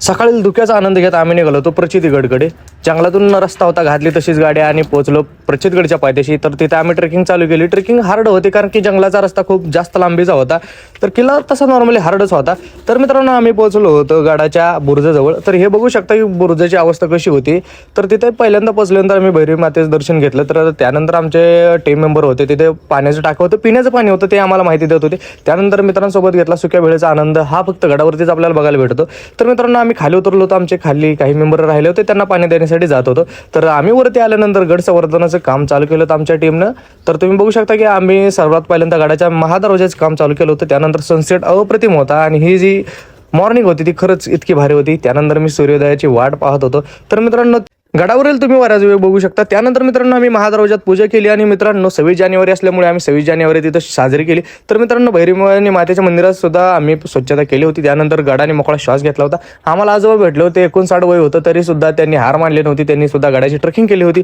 सकाळी धुक्याचा आनंद घेत आम्ही निघालो तो प्रचितीगडकडे जंगलातून रस्ता होता घातली तशीच गाडी आणि पोचलो प्रचितगडच्या पायथ्याशी. तर तिथे आम्ही ट्रेकिंग चालू केली. ट्रेकिंग हार्ड होते कारण की जंगलाचा रस्ता खूप जास्त लांबीचा होता. तर किल्ला तसा नॉर्मली हार्डच होता. तर मित्रांनो आम्ही पोहोचलो होतो गडाच्या बुरुजाजवळ. तर हे बघू शकता की बुरुजाची अवस्था कशी होती. तर तिथे पहिल्यांदा पोचल्यानंतर आम्ही भैरवी मातेचं दर्शन घेतलं. तर त्यानंतर आमचे टीम मेंबर होते. तिथे पाण्याचं टाकं होतं. पिण्याचं पाणी होतं ते आम्हाला माहिती देत होते. त्यानंतर मित्रांसोबत घेतला सुक्या वेळेचा आनंद. हा फक्त गडावरतीच आपल्याला बघायला भेटतो. तर मित्रांनो आम्ही खाली उतरलो होतो. आमचे खाली काही मेंबर राहिले होते. त्यांना पाणी देण्यासाठी जात होतो. तर आम्ही वरती आल्यानंतर गड संवर्धनाचं काम चालू केलं होतं आमच्या टीमनं तर तुम्ही बघू शकता की आम्ही सर्वात पहिल्यांदा गडाच्या महादरवाजाचं काम चालू केलं होतं. त्यानंतर सनसेट अप्रतिम होता आणि ही जी मॉर्निंग होती ती खरंच इतकी भारी होती. त्यानंतर मी सूर्योदयाची वाट पाहत होतो. तर मित्रांनो गडावरील तुम्ही बऱ्याच वेळ बघू शकता. त्यानंतर मित्रांनो आम्ही महादरवाजात पूजा केली आणि मित्रांनो सव्वीस जानेवारी असल्यामुळे आम्ही सव्वीस जानेवारी तिथं साजरी केली. तर मित्रांनो भैरवी मातेच्या मंदिरात सुद्धा आम्ही स्वच्छता केली होती. त्यानंतर गडाने मोकळा श्वास घेतला होता. आम्हाला आजोबा भेटले होते. एकोणसाठ वय होतं तरी सुद्धा त्यांनी हार मानली नव्हती. त्यांनी सुद्धा गडाची ट्रेकिंग केली होती.